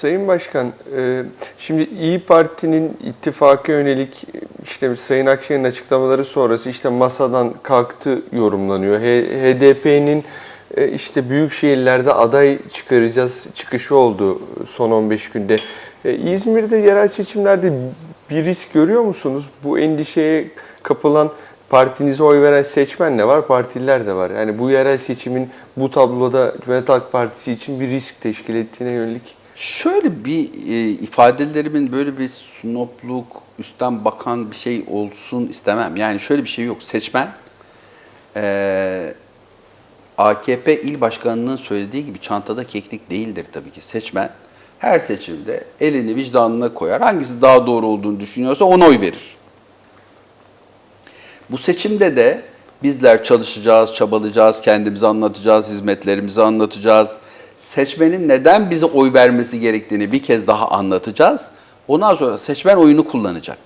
Sayın Başkan, e, şimdi İyi Parti'nin ittifaka yönelik e, işte Sayın Akşener'in açıklamaları sonrası işte masadan kalktı yorumlanıyor. HDP'nin e, işte büyük şehirlerde aday çıkaracağız çıkışı oldu son 15 günde. İzmir'de yerel seçimlerde bir risk görüyor musunuz? Bu endişeye kapılan partinize oy veren seçmen de var, partililer de var. Yani bu yerel seçimin bu tabloda Cumhuriyet Halk Partisi için bir risk teşkil ettiğine yönelik Şöyle bir e, ifadelerimin böyle bir snopluk, üstten bakan bir şey olsun istemem. Yani şöyle bir şey yok. Seçmen e, AKP il başkanının söylediği gibi çantada keklik değildir tabii ki. Seçmen her seçimde elini vicdanına koyar. Hangisi daha doğru olduğunu düşünüyorsa ona oy verir. Bu seçimde de bizler çalışacağız, çabalayacağız, kendimizi anlatacağız, hizmetlerimizi anlatacağız. Seçmenin neden bize oy vermesi gerektiğini bir kez daha anlatacağız. Ondan sonra seçmen oyunu kullanacak.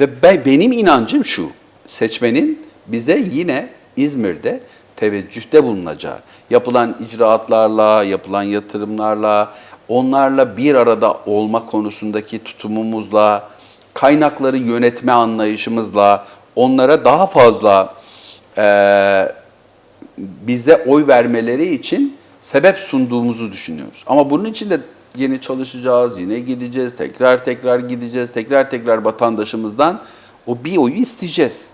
Ve ben, benim inancım şu, seçmenin bize yine İzmir'de teveccühte bulunacağı, yapılan icraatlarla, yapılan yatırımlarla, onlarla bir arada olma konusundaki tutumumuzla, kaynakları yönetme anlayışımızla, onlara daha fazla eee bize oy vermeleri için sebep sunduğumuzu düşünüyoruz. Ama bunun için de yine çalışacağız, yine gideceğiz, tekrar tekrar gideceğiz, tekrar tekrar vatandaşımızdan o bir oyu isteyeceğiz.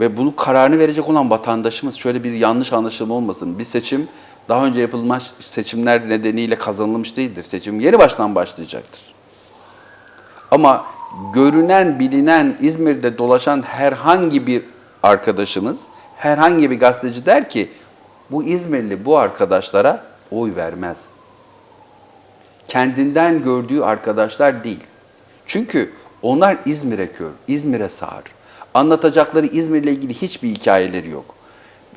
Ve bunu kararını verecek olan vatandaşımız şöyle bir yanlış anlaşılma olmasın. Bir seçim daha önce yapılmış seçimler nedeniyle kazanılmış değildir. Seçim yeni baştan başlayacaktır. Ama görünen, bilinen, İzmir'de dolaşan herhangi bir arkadaşımız, herhangi bir gazeteci der ki bu İzmirli bu arkadaşlara oy vermez. Kendinden gördüğü arkadaşlar değil. Çünkü onlar İzmir'e kör, İzmir'e sağır. Anlatacakları İzmir'le ilgili hiçbir hikayeleri yok.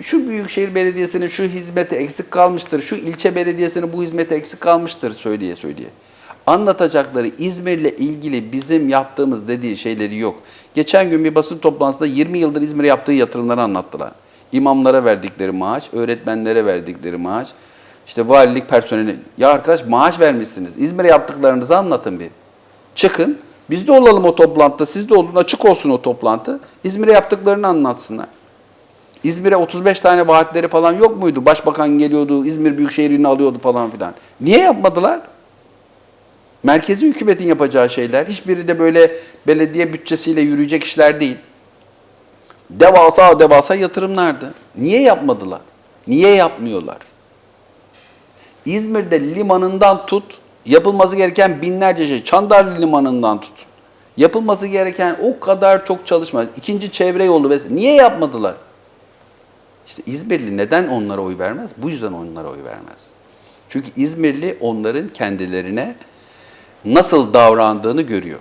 Şu Büyükşehir Belediyesi'nin şu hizmeti eksik kalmıştır, şu ilçe belediyesinin bu hizmeti eksik kalmıştır söyleye söyleye. Anlatacakları İzmir'le ilgili bizim yaptığımız dediği şeyleri yok. Geçen gün bir basın toplantısında 20 yıldır İzmir'e yaptığı yatırımları anlattılar. İmamlara verdikleri maaş, öğretmenlere verdikleri maaş, işte valilik personeli. Ya arkadaş maaş vermişsiniz. İzmir'e yaptıklarınızı anlatın bir. Çıkın. Biz de olalım o toplantıda. Siz de olun. Açık olsun o toplantı. İzmir'e yaptıklarını anlatsınlar. İzmir'e 35 tane vaatleri falan yok muydu? Başbakan geliyordu, İzmir Büyükşehir'ini alıyordu falan filan. Niye yapmadılar? Merkezi hükümetin yapacağı şeyler. Hiçbiri de böyle belediye bütçesiyle yürüyecek işler değil. Devasa devasa yatırımlardı. Niye yapmadılar? Niye yapmıyorlar? İzmir'de limanından tut, yapılması gereken binlerce şey. Çandarlı limanından tut. Yapılması gereken o kadar çok çalışma. İkinci çevre yolu vesaire. Niye yapmadılar? İşte İzmirli neden onlara oy vermez? Bu yüzden onlara oy vermez. Çünkü İzmirli onların kendilerine nasıl davrandığını görüyor.